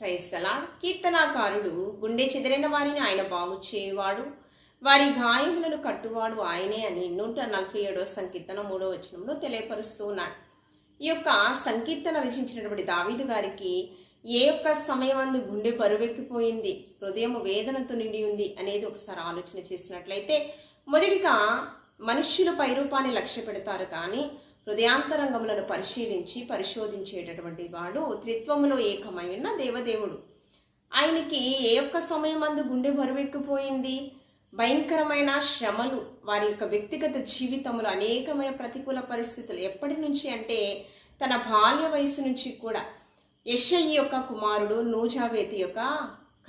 క్రైస్తల కీర్తనాకారుడు గుండె చెదిరిన వారిని ఆయన బాగు చేయవాడు. వారి గాయములను కట్టువాడు ఆయనే అని నూట నలభై ఏడో సంకీర్తన మూడో వచనంలో తెలియపరుస్తూ ఉన్నాడు. ఈ యొక్క సంకీర్తన రచించినటువంటి దావీదు గారికి ఏ యొక్క సమయమందు గుండె పరువెక్కిపోయింది హృదయం వేదనతో నిండి ఉంది అనేది ఒకసారి ఆలోచన చేసినట్లయితే మొదటిగా మనుష్యుల పైరూపాన్ని లక్ష్య పెడతారు కానీ హృదయాంతరంగములను పరిశీలించి పరిశోధించేటటువంటి వాడు త్రిత్వములో ఏకమై ఉన్న దేవదేవుడు. ఆయనకి ఏ ఒక్క సమయం అందు గుండె బరువెక్కిపోయింది? భయంకరమైన శ్రమలు వారి యొక్క వ్యక్తిగత జీవితంలో అనేకమైన ప్రతికూల పరిస్థితులు ఎప్పటి నుంచి అంటే తన బాల్య వయసు నుంచి కూడా. యషయ్య యొక్క కుమారుడు నూజావేతి యొక్క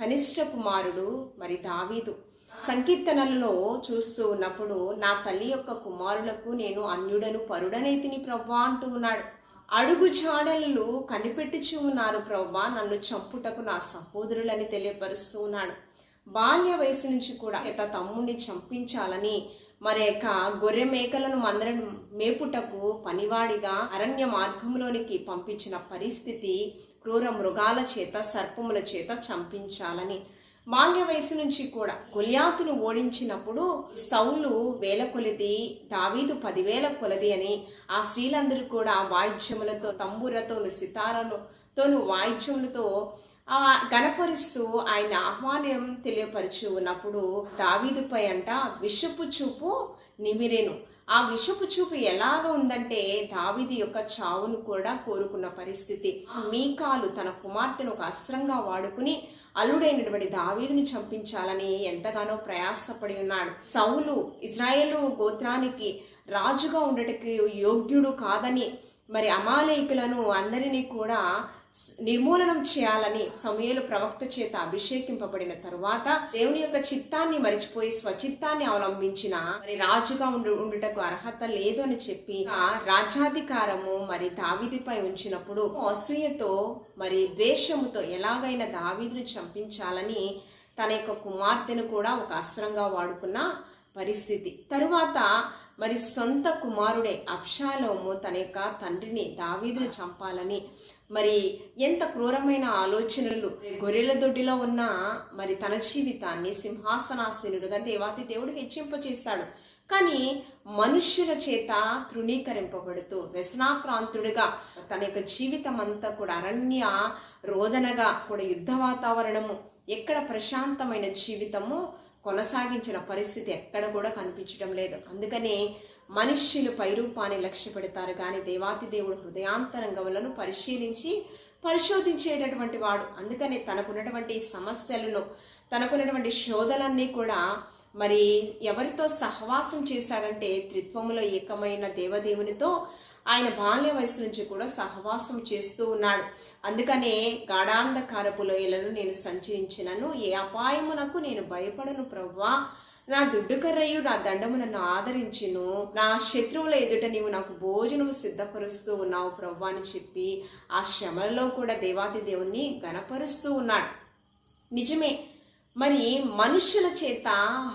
కనిష్ట కుమారుడు మరి దావీదు. సంకీర్తనలలో చూస్తూ ఉన్నప్పుడు నా తల్లి యొక్క కుమారులకు నేను అన్యుడను పరుడనైతిని ప్రవ్వా అంటూ ఉన్నాడు అడుగు జాడలు కనిపెట్టుచు ఉన్నారు ప్రవ్వా. నన్ను చంపుటకు నా సహోదరులని తెలియపరుస్తూ ఉన్నాడు. బాల్య వయసు నుంచి కూడా ఇత తమ్ముడిని చంపించాలని మరి యొక్క గొర్రె మేకలను మందరం మేపుటకు పనివాడిగా అరణ్య మార్గంలోనికి పంపించిన పరిస్థితి క్రూర మృగాల చేత సర్పముల చేత చంపించాలని బాల్య వయసు నుంచి కూడా గొల్యాతును ఓడించినప్పుడు సౌలు వేల కొలిది దావీదు పదివేల కొలది అని ఆ స్త్రీలందరూ కూడా వాయిద్యములతో తంబురతోను సితారలతోను వాయిద్యములతో ఆ గణపరుస్తూ ఆయన ఆహ్వానం తెలియపరిచి ఉన్నప్పుడు దావీదుపై అంట విషపు చూపు నిమిరేను. ఆ విషపు చూపు ఎలాగ ఉందంటే దావిది యొక్క చావును కూడా కోరుకున్న పరిస్థితి. మీకాలు తన కుమార్తెను ఒక అస్త్రంగా వాడుకుని అల్లుడైనటువంటి దావీదుని చంపించాలని ఎంతగానో ప్రయాసపడి ఉన్నాడు. సౌలు ఇజ్రాయేలు గోత్రానికి రాజుగా ఉండటకి యోగ్యుడు కాదని మరి అమాలేకులను అందరినీ కూడా నిర్మూలనం చేయాలని సమయలు ప్రవక్త చేత అభిషేకింపబడిన తరువాత దేవుని యొక్క చిత్తాన్ని మరిచిపోయి స్వచిత్తాన్ని అవలంబించిన మరి రాజుగా ఉండు ఉండుటకు అర్హత లేదు అని చెప్పి ఆ రాజ్యాధికారము మరి దావిదిపై ఉంచినప్పుడు అసూయతో మరి ద్వేషముతో ఎలాగైనా దావీదుని చంపించాలని తన యొక్క కుమార్తెను కూడా ఒక అస్త్రంగా వాడుకున్న పరిస్థితి. తరువాత మరి సొంత కుమారుడే అప్షాలోము తన యొక్క తండ్రిని దావీదును చంపాలని మరి ఎంత క్రూరమైన ఆలోచనలు. గొర్రెల దొడ్డిలో ఉన్న మరి తన జీవితాన్ని సింహాసనాసీనుడుగా దేవాతి దేవుడు హెచ్చింపచేశాడు. కానీ మనుష్యుల చేత తృణీకరింపబడుతూ వ్యసనాక్రాంతుడిగా తన యొక్క జీవితం అంతా కూడా అరణ్య రోదనగా కూడా యుద్ధ వాతావరణము ఎక్కడ ప్రశాంతమైన జీవితము కొనసాగించిన పరిస్థితి ఎక్కడ కూడా కనిపించడం లేదు. అందుకనే మనుష్యులు పైరూపాన్ని లక్ష్య పెడతారు కానీ దేవాతి దేవుడు హృదయాంతరంగములను పరిశీలించి పరిశోధించేటటువంటి వాడు. అందుకనే తనకున్నటువంటి సమస్యలను తనకున్నటువంటి శోధలన్నీ కూడా మరి ఎవరితో సహవాసం చేశాడంటే త్రిత్వములో ఏకమైన దేవదేవునితో ఆయన బాల్య వయసు నుంచి కూడా సహవాసం చేస్తూ ఉన్నాడు. అందుకనే గాఢాంధకారపు లోయలను నేను సంచరించినను. ఏ అపాయమునకు నేను భయపడను ప్రవ్వా. నా దుడ్డుకర్రయ్యు నా దండము నన్ను ఆదరించును. నా శత్రువుల ఎదుట నీవు నాకు భోజనము సిద్ధపరుస్తూ ఉన్నావు ప్రవ్వా అని చెప్పి ఆ శ్రమలలో కూడా దేవాతి దేవుణ్ణి గణపరుస్తూ ఉన్నాడు. నిజమే మరి మనుషుల చేత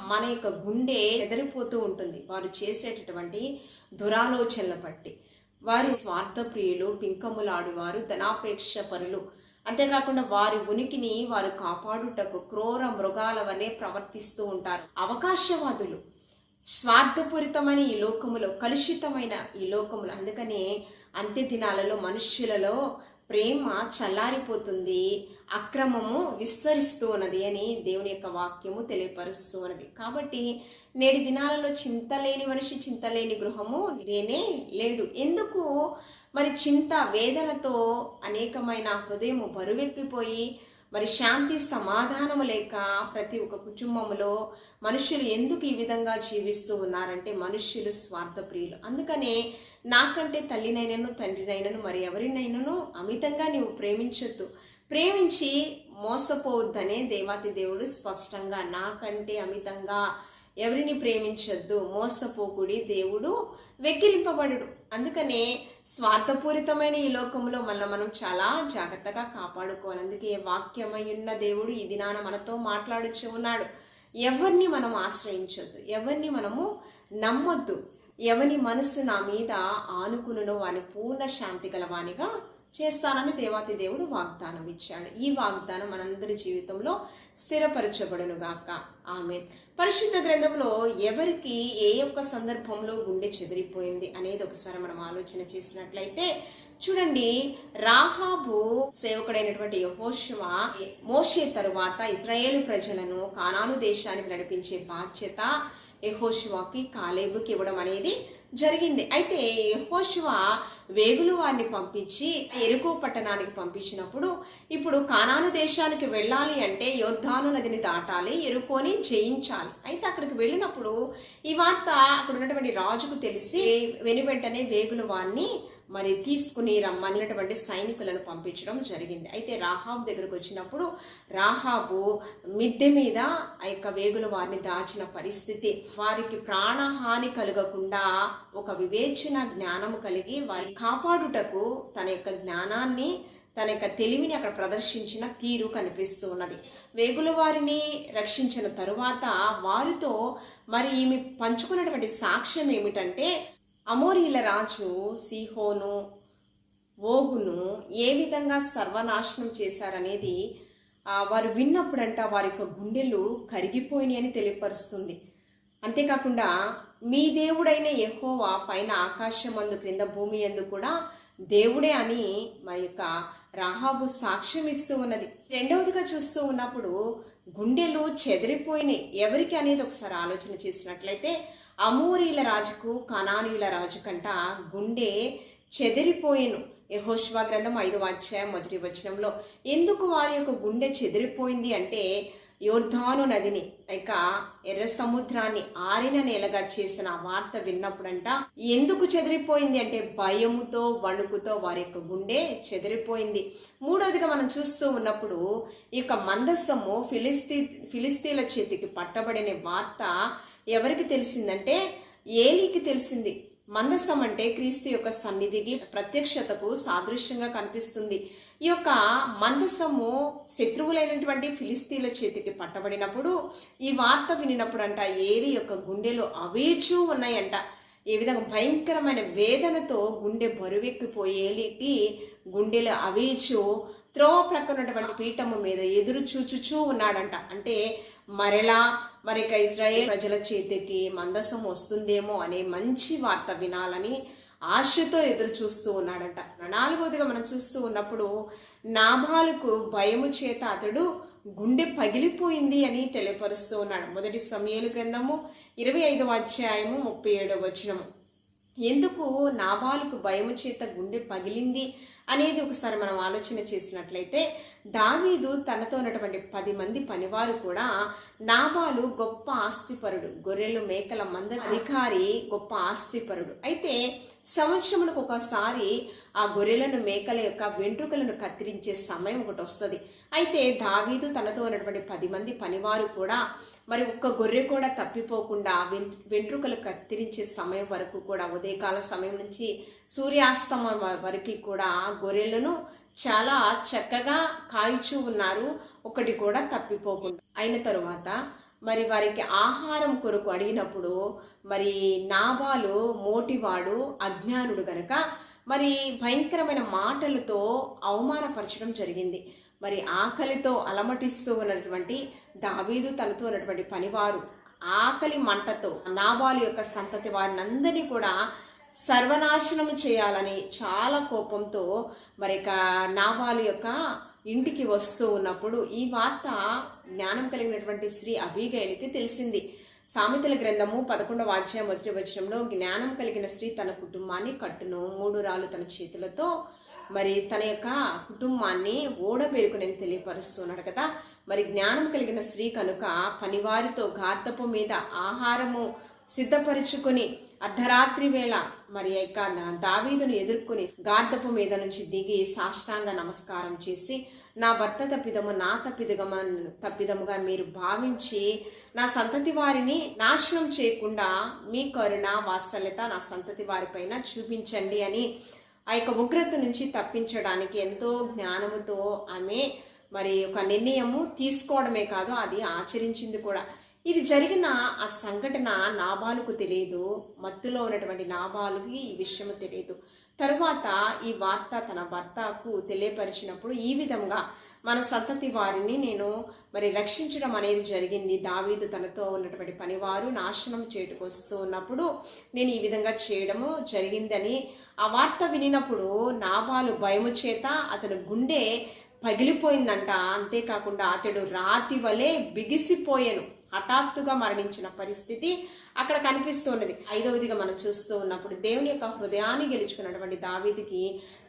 మన యొక్క గుండె ఎదిరిపోతూ ఉంటుంది. వారు చేసేటటువంటి దురాలోచనల బట్టి వారి స్వార్థప్రియులు పింకములాడువారు ధనాపేక్ష పరులు అంతేకాకుండా వారి ఉనికిని వారు కాపాడుటకు క్రూర మృగాల వలె ప్రవర్తిస్తూ ఉంటారు. అవకాశవాదులు. స్వార్థపూరితమైన ఈ లోకములో కలుషితమైన ఈ లోకములు. అందుకనే అంత్య దినాలలో మనుష్యులలో ప్రేమ చల్లారిపోతుంది అక్రమము విస్తరిస్తూ ఉన్నది అని దేవుని యొక్క వాక్యము తెలియపరుస్తూ ఉన్నది. కాబట్టి నేటి దినాలలో చింతలేని మనిషి చింతలేని గృహము లేనే లేడు. ఎందుకు? మరి చింత వేదనతో అనేకమైన హృదయము బరువెక్కిపోయి మరి శాంతి సమాధానము లేక ప్రతి ఒక్క కుటుంబంలో మనుషులు ఎందుకు ఈ విధంగా జీవిస్తూ ఉన్నారంటే మనుష్యులు స్వార్థప్రియులు అందుకనే నాకంటే తల్లినైనను తండ్రినైనను మరి ఎవరినైనను అమితంగా నీవు ప్రేమించొద్దు. ప్రేమించి మోసపోవద్దనే దేవాతి దేవుడు స్పష్టంగా నాకంటే అమితంగా ఎవరిని ప్రేమించొద్దు మోసపోకుడి దేవుడు వెక్కిరింపబడు అందుకనే స్వార్థపూరితమైన ఈ లోకంలో మళ్ళీ మనం చాలా జాగ్రత్తగా కాపాడుకోవాలి. అందుకే వాక్యమై ఉన్న దేవుడు ఈ దినాన మనతో మాట్లాడుచు ఉన్నాడు. ఎవరిని మనం ఆశ్రయించొద్దు ఎవరిని మనము నమ్మొద్దు. ఎవని మనసు నా మీద ఆనుకునునో వాని పూర్ణ శాంతి గలవానిగా చేస్తానని దేవాతి దేవుడు వాగ్దానం ఇచ్చాడు. ఈ వాగ్దానం మనందరి జీవితంలో స్థిరపరచబడును గాక. ఆమె పరిశుద్ధ గ్రంథంలో ఎవరికి ఏ యొక్క సందర్భంలో గుండె చెదిరిపోయింది అనేది ఒకసారి మనం ఆలోచన చేసినట్లయితే చూడండి రాహాబు సేవకుడైనటువంటి యహోశివ మోషే తరువాత ఇస్రాయేల్ ప్రజలను కానాను దేశానికి నడిపించే బాధ్యత యహోశివాకి కాలేబుకి ఇవ్వడం అనేది జరిగింది. అయితే యహోశివ వేగులు వారిని పంపించి ఎరుకో పట్టణానికి పంపించినప్పుడు ఇప్పుడు కానాను దేశానికి వెళ్ళాలి అంటే యోద్ధాను నదిని దాటాలి ఎరుకోని జయించాలి. అయితే అక్కడికి వెళ్ళినప్పుడు ఈ వార్త అక్కడ ఉన్నటువంటి రాజుకు తెలిసి వెను వెంటనే వేగులు వారిని మరి తీసుకుని రమ్మనినటువంటి సైనికులను పంపించడం జరిగింది. అయితే రాహాబ్ దగ్గరకు వచ్చినప్పుడు రాహాబు మిద్దె మీద ఆ యొక్క వేగుల వారిని దాచిన పరిస్థితి. వారికి ప్రాణహాని కలగకుండా ఒక వివేచన జ్ఞానము కలిగి వారి కాపాడుటకు తన యొక్క జ్ఞానాన్ని తన యొక్క తెలివిని అక్కడ ప్రదర్శించిన తీరు కనిపిస్తూ ఉన్నది. వేగుల వారిని రక్షించిన తరువాత వారితో మరి ఈమె పంచుకున్నటువంటి సాక్ష్యం ఏమిటంటే అమోరీల రాజు సిహోను ఓగును ఏ విధంగా సర్వనాశనం చేశారనేది వారు విన్నప్పుడంట వారి యొక్క గుండెలు కరిగిపోయినాయి అని తెలియపరుస్తుంది. అంతేకాకుండా మీ దేవుడైన ఎహోవా పైన ఆకాశం అందు క్రింద భూమి ఎందు కూడా దేవుడే అని మరి యొక్క రాహాబు సాక్ష్యం ఇస్తూ ఉన్నది. రెండవదిగా చూస్తూ ఉన్నప్పుడు గుండెలు చెదిరిపోయినాయి. ఎవరికి అనేది ఒకసారి ఆలోచన చేసినట్లయితే అమూరీల రాజుకు కనానీయుల రాజు కంట గుండె చెదిరిపోయేను. యహోష్వా గ్రంథం ఐదు అధ్యాయం మొదటి వచనంలో. ఎందుకు వారి యొక్క గుండె చెదిరిపోయింది అంటే యోర్ధాను నదిని ఇక ఎర్ర సముద్రాన్ని ఆరిన నేలగా చేసిన వార్త విన్నప్పుడంట ఎందుకు చెదిరిపోయింది అంటే భయముతో వణుకుతో వారి యొక్క గుండె చెదిరిపోయింది. మూడవదిగా మనం చూస్తూ ఉన్నప్పుడు ఈ యొక్క మందస్సము ఫిలిస్తీ ఫిలిస్తీన్ల చేతికి పట్టబడిన వార్త ఎవరికి తెలిసిందంటే ఏలికి తెలిసింది. మందస్సం అంటే క్రీస్తు యొక్క సన్నిధికి ప్రత్యక్షతకు సాదృశ్యంగా కనిపిస్తుంది. ఈ యొక్క మందస్సము శత్రువులైనటువంటి ఫిలిస్తీన్ల చేతికి పట్టబడినప్పుడు ఈ వార్త వినినప్పుడంట ఏలి యొక్క గుండెలు అవేచూ ఉన్నాయంట. ఏ విధంగా భయంకరమైన వేదనతో గుండె బరువెక్కిపోయి ఏలికి గుండెలు అవేచు త్రోవ ప్రక్కనటువంటి పీఠము మీద ఎదురు చూచుచూ ఉన్నాడంట. అంటే మరలా మరి ఇక ఇస్రాయేల్ ప్రజల చేతికి మందసం వస్తుందేమో అనే మంచి వార్త వినాలని ఆశతో ఎదురు చూస్తూ ఉన్నాడట. నాలుగవదిగా మనం చూస్తూ ఉన్నప్పుడు నాభాలకు భయము చేత అతడు గుండె పగిలిపోయింది అని తెలియపరుస్తూ ఉన్నాడు. మొదటి సమయలు గ్రంథము ఇరవై ఐదవ అధ్యాయము ముప్పై ఏడవ వచనము. ఎందుకు నాబాలుకు భయము చేత గుండె పగిలింది అనేది ఒకసారి మనం ఆలోచన చేసినట్లయితే దావీదు తనతో ఉన్నటువంటి పది మంది పనివారు కూడా నాబాలు గొప్ప ఆస్తిపరుడు గొర్రెలు మేకల మంద అధికారి గొప్ప ఆస్తిపరుడు. అయితే సంవత్సరములకు ఒకసారి ఆ గొర్రెలను మేకల యొక్క వెంట్రుకలను కత్తిరించే సమయం ఒకటి వస్తుంది. అయితే దావీదు తనతో ఉన్నటువంటి పది మంది పనివారు కూడా మరి ఒక్క గొర్రె కూడా తప్పిపోకుండా వెం- వెంట్రుకలు కత్తిరించే సమయం వరకు కూడా ఉదయకాల సమయం నుంచి సూర్యాస్తమయం వరకు కూడా గొర్రెలను చాలా చక్కగా కాయిచూ ఉన్నారు. ఒకటి కూడా తప్పిపోకుండా. అయిన తరువాత మరి వారికి ఆహారం కొరకు అడిగినప్పుడు మరి నాబాలు మోటివాడు అజ్ఞానుడు గనక మరి భయంకరమైన మాటలతో అవమానపరచడం జరిగింది. మరి ఆకలితో అలమటిస్తూ ఉన్నటువంటి దావీదు తనతో ఉన్నటువంటి పనివారు ఆకలి మంటతో నాబాలు యొక్క సంతతి వారిని అందరినీ కూడా సర్వనాశనం చేయాలని చాలా కోపంతో మరి ఇక నాబాలు యొక్క ఇంటికి వస్తూ ఉన్నప్పుడు ఈ వార్త జ్ఞానం కలిగినటువంటి శ్రీ అబీగైలికి తెలిసింది. సామెతల గ్రంథము పదకొండవ అధ్యాయం మొదటి వచనంలో జ్ఞానం కలిగిన స్త్రీ తన కుటుంబాన్ని కట్టును. మూడు రాళ్ళు తన చేతులతో. మరి తన యొక్క కుటుంబాన్ని ఓడబెరుకుని తెలియపరుస్తున్నాడు కదా. మరి జ్ఞానం కలిగిన స్త్రీ కనుక పనివారితో గార్తపు మీద ఆహారము సిద్ధపరుచుకొని అర్ధరాత్రి వేళ మరి యొక్క దావీదును ఎదుర్కొని గార్ధపు మీద నుంచి దిగి సాష్టాంగ నమస్కారం చేసి నా భర్త తప్పిదము నా తప్పిదగమ తప్పిదముగా మీరు భావించి నా సంతతి వారిని నాశనం చేయకుండా మీ కరుణ వాత్సల్యత నా సంతతి వారిపైన చూపించండి అని ఆ యొక్క ఉగ్రత నుంచి తప్పించడానికి ఎంతో జ్ఞానముతో ఆమె మరి ఒక నిర్ణయము తీసుకోవడమే కాదు అది ఆచరించింది కూడా. ఇది జరిగిన ఆ సంఘటన నాబాలుకు తెలియదు మత్తులో ఉన్నటువంటి నాబాలుకి ఈ విషయము తెలియదు. తరువాత ఈ వార్త తన భర్తకు తెలియపరిచినప్పుడు ఈ విధంగా మన సంతతి వారిని నేను మరి రక్షించడం అనేది జరిగింది. దావీదు తనతో ఉన్నటువంటి పనివారు నాశనం చేటుకు వస్తూ ఉన్నప్పుడు నేను ఈ విధంగా చేయడము జరిగిందని ఆ వార్త వినినప్పుడు నాబాలు భయము చేత అతని గుండె పగిలిపోయిందంట. అంతేకాకుండా అతడు రాతి వలె బిగిసిపోయాను. హఠాత్తుగా మరణించిన పరిస్థితి అక్కడ కనిపిస్తున్నది. ఐదవదిగా మనం చూస్తూ ఉన్నప్పుడు దేవుని యొక్క హృదయాన్ని గెలుచుకున్నటువంటి దావీదికి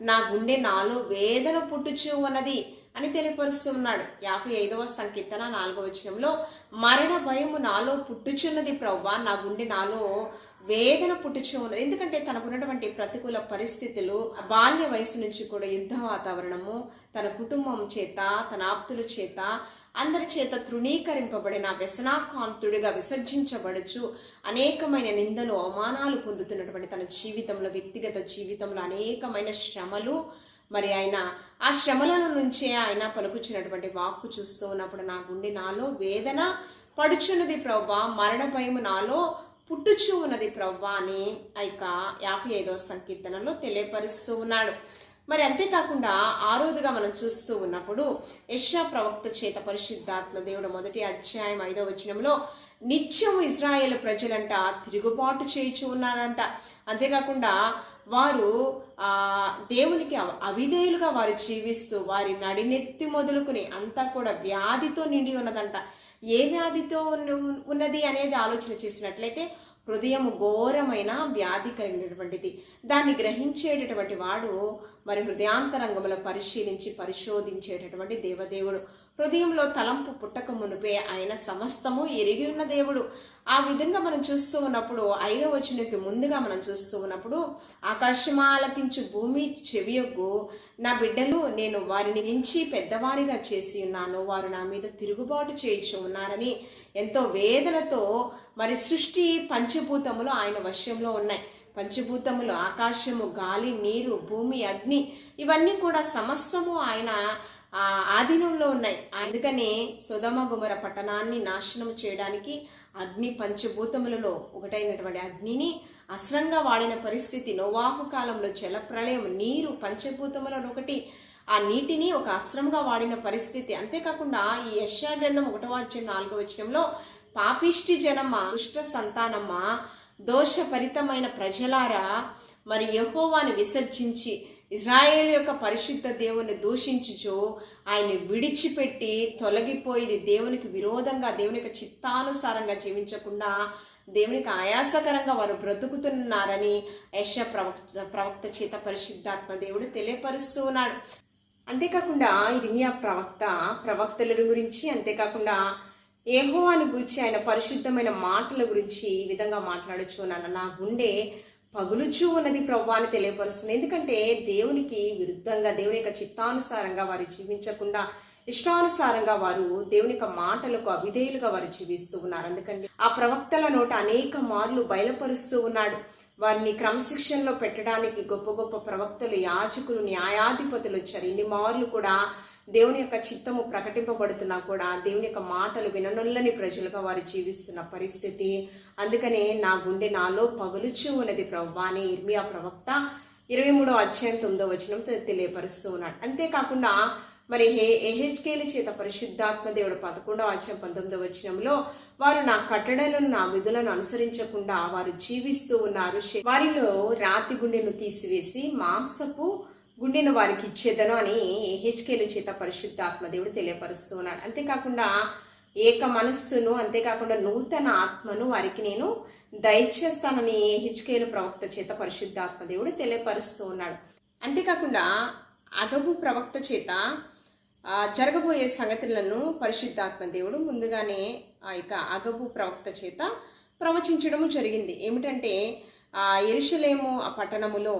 నా గుండె నాలో వేదన పుట్టుచు ఉన్నది అని తెలియపరుస్తున్నాడు యాభై ఐదవ సంకీర్తన నాలుగవ వచనంలో మరణ భయము నాలో పుట్టుచున్నది ప్రవ్వా నా గుండె నాలో వేదన పుట్టుచూ ఉన్నది. ఎందుకంటే తనకున్నటువంటి ప్రతికూల పరిస్థితులు బాల్య వయసు నుంచి కూడా యుద్ధ వాతావరణము తన కుటుంబం చేత తన ఆప్తుల చేత అందరి చేత తృణీకరింపబడిన వ్యసనాకాంతుడిగా విసర్జించబడుచు అనేకమైన నిందలు అవమానాలు పొందుతున్నటువంటి తన జీవితంలో వ్యక్తిగత జీవితంలో అనేకమైన శ్రమలు. మరి ఆయన ఆ శ్రమలను నుంచే ఆయన పలుకుచున్నటువంటి వాక్కు చూస్తూ ఉన్నప్పుడు నా గుండె నాలో వేదన పడుచున్నది ప్రవ్వా మరణ భయము నాలో పుట్టుచూ ఉన్నది ప్రవ్వా అని ఆ యొక్క యాభై ఐదవ సంకీర్తనలో తెలియపరుస్తూ ఉన్నాడు. మరి అంతేకాకుండా ఆరోదుగా మనం చూస్తూ ఉన్నప్పుడు యశా ప్రవక్త చేత పరిశుద్ధాత్మ దేవుడు మొదటి అధ్యాయం ఐదవ వచనంలో నిత్యం ఇజ్రాయేల్ ప్రజలంట తిరుగుబాటు చేయించు ఉన్నారంట. అంతేకాకుండా వారు ఆ దేవునికి అవిధేయులుగా వారు జీవిస్తూ వారి నడినెత్తి మొదలుకుని అంతా కూడా వ్యాధితో నిండి ఉన్నదంట. ఏ వ్యాధితో ఉన్నది అనేది ఆలోచన చేసినట్లయితే హృదయము ఘోరమైన వ్యాధి కలిగినటువంటిది. దాన్ని గ్రహించేటటువంటి వాడు మరి హృదయాంతరంగములో పరిశీలించి పరిశోధించేటటువంటి దేవదేవుడు. హృదయంలో తలంపు పుట్టక మునిపే ఆయన సమస్తము ఎరిగి ఉన్న దేవుడు. ఆ విధంగా మనం చూస్తూ ఉన్నప్పుడు ఐదవ వచనకి ముందుగా మనం చూస్తూ ఉన్నప్పుడు ఆకాశమాలకించు భూమి చెవియొగ్గు. నా బిడ్డలు నేను వారిని మించి పెద్దవారిగా చేసి ఉన్నాను. వారు నా మీద తిరుగుబాటు చేయించి ఉన్నారని ఎంతో వేదనతో మరి సృష్టి పంచభూతములు ఆయన వశ్యంలో ఉన్నాయి. పంచభూతములు ఆకాశము గాలి నీరు భూమి అగ్ని ఇవన్నీ కూడా సమస్తము ఆయన ఆధీనంలో ఉన్నాయి. అందుకనే సుధమ గుమర పట్టణాన్ని నాశనం చేయడానికి అగ్ని పంచభూతములలో ఒకటైనటువంటి అగ్నిని అస్త్రంగా వాడిన పరిస్థితి నోవాహు కాలంలో జలప్రళయం నీరు పంచభూతములలో ఒకటి. ఆ నీటిని ఒక అస్త్రంగా వాడిన పరిస్థితి. అంతేకాకుండా ఈ యశా గ్రంథం ఒకటో వచ్చిన నాలుగవ వచనంలో పాపిష్టి జనమ్మ దుష్ట సంతానమ్మ దోషభరితమైన ప్రజలారా మరి యహోవాను విసర్జించి ఇజ్రాయేల్ యొక్క పరిశుద్ధ దేవుని దూషించుచు ఆయన్ని విడిచిపెట్టి తొలగిపోయి దేవునికి విరోధంగా దేవుని యొక్క చిత్తానుసారంగా జీవించకుండా దేవునికి ఆయాసకరంగా వారు బ్రతుకుతున్నారని యశ ప్రవక్త ప్రవక్త చేత పరిశుద్ధాత్మ దేవుడు తెలియపరుస్తూ ఉన్నాడు అంతేకాకుండా ఇర్మియా ప్రవక్త ప్రవక్తల గురించి అంతేకాకుండా ఏహోవాను గురించి ఆయన పరిశుద్ధమైన మాటల గురించి ఈ విధంగా మాట్లాడచ్చు నాన్న నా గుండె పగులుచూ ఉన్నది ప్రభు అని తెలియపరుస్తుంది. ఎందుకంటే దేవునికి విరుద్ధంగా దేవుని యొక్క చిత్తానుసారంగా వారు జీవించకుండా ఇష్టానుసారంగా వారు దేవుని యొక్క మాటలకు అవిధేయులుగా వారు జీవిస్తూ ఉన్నారు. అందుకంటే ఆ ప్రవక్తల నోట అనేక మార్లు బయలుపరుస్తూ ఉన్నాడు. వారిని క్రమశిక్షణలో పెట్టడానికి గొప్ప గొప్ప ప్రవక్తలు యాజకులు న్యాయాధిపతులు వచ్చారు. ఇన్ని మార్లు కూడా దేవుని యొక్క చిత్తము ప్రకటింపబడుతున్నా కూడా దేవుని యొక్క మాటలు విననుల్లని ప్రజలుగా వారు జీవిస్తున్న పరిస్థితి. అందుకనే నా గుండె నాలో పగులుచూ ఉన్నది ప్రవ్వా అని ఇర్మియా ప్రవక్త ఇరవై మూడో అధ్యాయం తొమ్మిదో వచనంతో తెలియపరుస్తూ ఉన్నాడు. అంతేకాకుండా మరి హే ఎహెచ్కేల చేత పరిశుద్ధాత్మ దేవుడు పదకొండవ అధ్యాయం పంతొమ్మిదో వచనంలో వారు నా కట్టడలను నా విధులను అనుసరించకుండా వారు జీవిస్తూ ఉన్నారు. వారిలో రాతి గుండెను తీసివేసి మాంసపు గుండెను వారికి ఇచ్చేదను అని హెచ్కేలు చేత పరిశుద్ధాత్మ దేవుడు తెలియపరుస్తూ ఉన్నాడు అంతేకాకుండా ఏక మనస్సును అంతేకాకుండా నూతన ఆత్మను వారికి నేను దయచేస్తానని హెచ్కేలు ప్రవక్త చేత పరిశుద్ధాత్మ దేవుడు తెలియపరుస్తూ ఉన్నాడు అంతేకాకుండా అగబు ప్రవక్త చేత జరగబోయే సంగతులను పరిశుద్ధాత్మ దేవుడు ముందుగానే ఆ యొక్క అగబు ప్రవక్త చేత ప్రవచించడము జరిగింది. ఏమిటంటే ఎరుషలేము ఆ పట్టణములో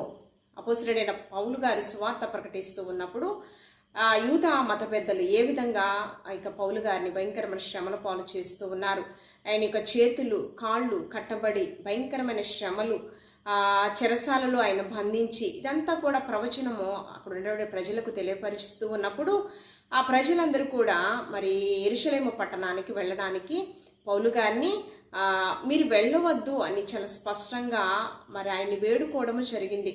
అపోసరుడైన పౌలు గారి సువార్త ప్రకటిస్తూ ఉన్నప్పుడు ఆ యూత మత పెద్దలు ఏ విధంగా ఆ యొక్క పౌలు గారిని భయంకరమైన శ్రమల పాలు చేస్తూ ఉన్నారు? ఆయన యొక్క చేతులు కాళ్ళు కట్టబడి భయంకరమైన శ్రమలు ఆ చెరసాలలో ఆయన బంధించి ఇదంతా కూడా ప్రవచనము అక్కడ ఉండే ప్రజలకు తెలియపరుస్తూ ఉన్నప్పుడు ఆ ప్రజలందరూ కూడా మరి ఎరుషలేము పట్టణానికి వెళ్ళడానికి పౌలు గారిని మీరు వెళ్ళవద్దు అని చాలా స్పష్టంగా మరి ఆయన్ని వేడుకోవడము జరిగింది.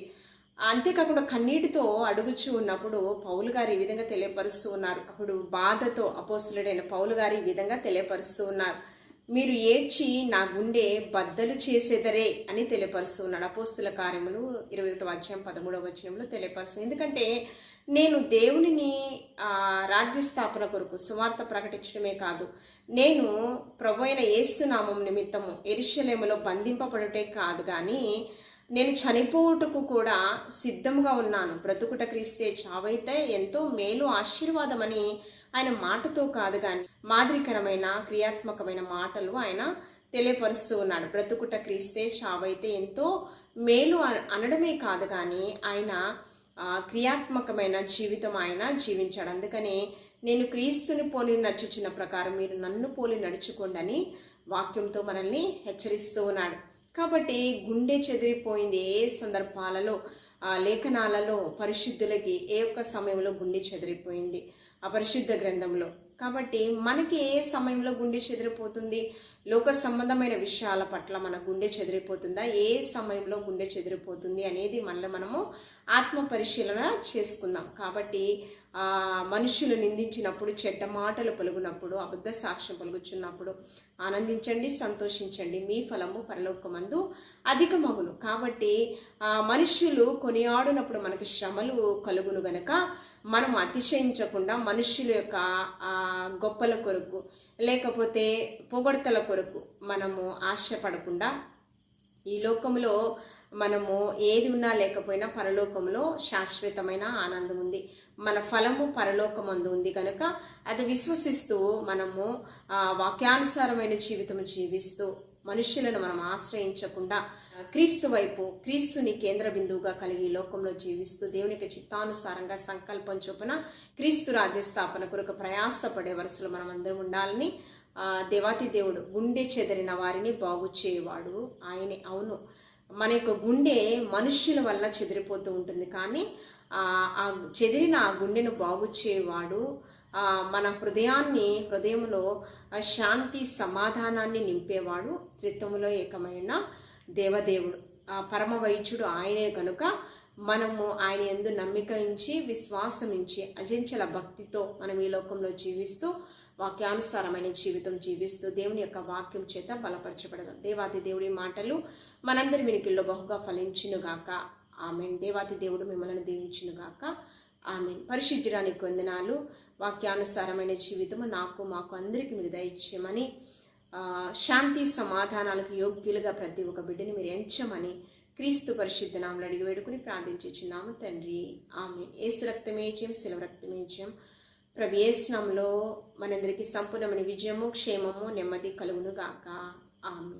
అంతేకాకుండా కన్నీటితో అడుగుచూ ఉన్నప్పుడు పౌలు గారు ఈ విధంగా తెలియపరుస్తూ ఉన్నారు. అప్పుడు బాధతో అపోసులుడైన పౌలు గారు ఈ విధంగా తెలియపరుస్తూ ఉన్నారు. మీరు ఏడ్చి నా గుండె బద్దలు చేసేదరే అని తెలియపరుస్తూ ఉన్నాడు. అపోస్తుల కార్యములు ఇరవై ఒకటి అధ్యాయం పదమూడవ వచనంలో తెలియపరుస్తుంది ఎందుకంటే నేను దేవునిని రాజ్యస్థాపన రాజ్య స్థాపన కొరకు సువార్త ప్రకటించడమే కాదు నేను ప్రభు అయిన యేసునామం నిమిత్తము ఎరిశలేములో బంధింపబడుటే కాదు కానీ నేను చనిపోవుటకు కూడా సిద్ధంగా ఉన్నాను. బ్రతుకుట క్రీస్తే చావైతే ఎంతో మేలు ఆశీర్వాదమని ఆయన మాటతో కాదు కానీ మాదిరికరమైన క్రియాత్మకమైన మాటలు ఆయన తెలియపరుస్తూ ఉన్నాడు. బ్రతుకుట క్రీస్తే చావైతే ఎంతో మేలు అనడమే కాదు కానీ ఆయన క్రియాత్మకమైన జీవితం ఆయన జీవించాడు. అందుకనే నేను క్రీస్తుని పోలి నడుచుచున్న ప్రకారం మీరు నన్ను పోలి నడుచుకోండి అని వాక్యంతో మనల్ని హెచ్చరిస్తూ ఉన్నాడు. కాబట్టి గుండె చెదిరిపోయింది ఏ సందర్భాలలో ఆ లేఖనాలలో పరిశుద్ధులకి ఏ ఒక్క సమయంలో గుండె చెదిరిపోయింది? ఆ పరిశుద్ధ గ్రంథంలో. కాబట్టి మనకి ఏ సమయంలో గుండె చెదిరిపోతుంది? లోక సంబంధమైన విషయాల పట్ల మన గుండె చెదిరిపోతుందా? ఏ సమయంలో గుండె చెదిరిపోతుంది అనేది మనలో మనము ఆత్మ పరిశీలన చేసుకుందాం. కాబట్టి మనుషులు నిందించినప్పుడు చెడ్డ మాటలు పలుగునప్పుడు అబద్ధ సాక్ష్యం పలుగుచున్నప్పుడు ఆనందించండి సంతోషించండి. మీ ఫలము పరలోకమందు అధికమగును. కాబట్టి మనుషులు కొనియాడునప్పుడు మనకి శ్రమలు కలుగును గనక మనం అతిశయించకుండా మనుషుల యొక్క గొప్పల కొరకు లేకపోతే పొగడతల కొరకు మనము ఆశపడకుండా ఈ లోకంలో మనము ఏది ఉన్నా లేకపోయినా పరలోకంలో శాశ్వతమైన ఆనందం ఉంది. మన ఫలము పరలోకమందు ఉంది కనుక అది విశ్వసిస్తూ మనము వాక్యానుసారమైన జీవితం జీవిస్తూ మనుషులను మనం ఆశ్రయించకుండా క్రీస్తు వైపు క్రీస్తుని కేంద్ర బిందువుగా కలిగి లోకంలో జీవిస్తూ దేవునికి చిత్తానుసారంగా సంకల్పం చొప్పున క్రీస్తు రాజ్య స్థాపన కొరకు ప్రయాసపడే వరుసలో మనం అందరం ఉండాలని దేవాతి దేవుడు గుండె చెదరిన వారిని బాగు చేయవాడు. ఆయనే అవును. మన యొక్క గుండె మనుష్యుల వల్ల చెదిరిపోతూ ఉంటుంది కానీ ఆ చెదిరిన ఆ గుండెను బాగు చేయవాడు మన హృదయాన్ని హృదయంలో శాంతి సమాధానాన్ని నింపేవాడు త్రిత్వములో ఏకమైన దేవదేవుడు. ఆ పరమ వైద్యుడు ఆయనే కనుక మనము ఆయన ఎందు నమ్మిక ఉంచి విశ్వాసం ఇచ్చి అజంచల భక్తితో మనం ఈ లోకంలో జీవిస్తూ వాక్యానుసారమైన జీవితం జీవిస్తూ దేవుని యొక్క వాక్యం చేత బలపరచబడదాం. దేవాది దేవుడి మాటలు మనందరి వినికిల్లో బహుగా ఫలించునుగాక. ఆమెన్. దేవాది దేవుడు మిమ్మల్ని దీవించునుగాక. ఆమెన్. పరిశుద్ధురానికి వందనాలు. వాక్యానుసారమైన జీవితము నాకు మాకు అందరికీ మీరు దయచేయమని శాంతి సమాధానాలకు యోగ్యులుగా ప్రతి ఒక్క బిడ్డని మీరు ఎంచమని క్రీస్తు పరిశుద్ధ నామలు అడిగి వేడుకుని ప్రార్థించుచున్నాము తండ్రి. ఆమె ఏసు రక్తమేజ్యం శిలవ రక్తమేజ్యం ప్రవేశనంలో మనందరికీ సంపూర్ణమైన విజయము క్షేమము నెమ్మది కలుగును గాక ఆమె